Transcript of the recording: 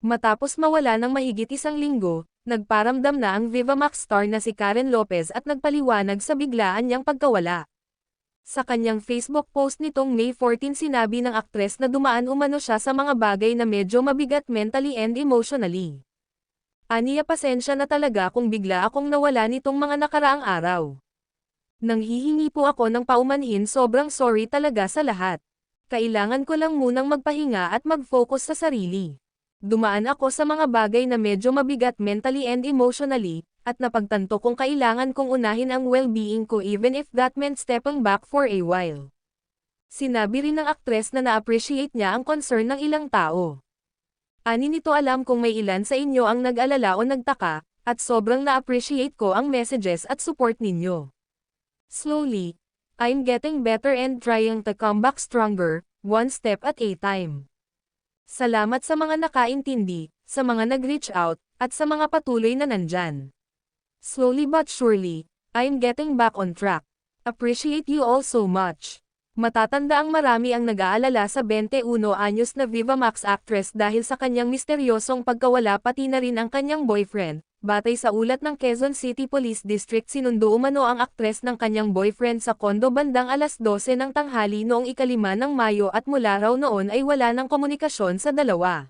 Matapos mawala ng mahigit isang linggo, nagparamdam na ang Viva Max star na si Karen Lopez at nagpaliwanag sa biglaan niyang pagkawala. Sa kanyang Facebook post nitong May 14 sinabi ng aktres na dumaan umano siya sa mga bagay na medyo mabigat mentally and emotionally. Aniya pasensya na talaga kung bigla akong nawala nitong mga nakaraang araw. Nang hihingi po ako ng paumanhin sobrang sorry talaga sa lahat. Kailangan ko lang munang magpahinga at mag-focus sa sarili. Dumaan ako sa mga bagay na medyo mabigat mentally and emotionally, at napagtanto kong kailangan kong unahin ang well-being ko even if that meant stepping back for a while. Sinabi rin ng aktres na na-appreciate niya ang concern ng ilang tao. Ani nito alam kung may ilan sa inyo ang nag-alala o nagtaka, at sobrang na-appreciate ko ang messages at support ninyo. Slowly, I'm getting better and trying to come back stronger, one step at a time. Salamat sa mga nakaintindi, sa mga nag-reach out, at sa mga patuloy na nandyan. Slowly but surely, I'm getting back on track. Appreciate you all so much. Matatanda ang marami ang nag-aalala sa 21 anyos na Viva Max actress dahil sa kanyang misteryosong pagkawala pati na rin ang kanyang boyfriend. Batay sa ulat ng Quezon City Police District sinundo umano ang aktres ng kanyang boyfriend sa kondo bandang alas 12 ng tanghali noong ikalima ng Mayo at mula raw noon ay wala ng komunikasyon sa dalawa.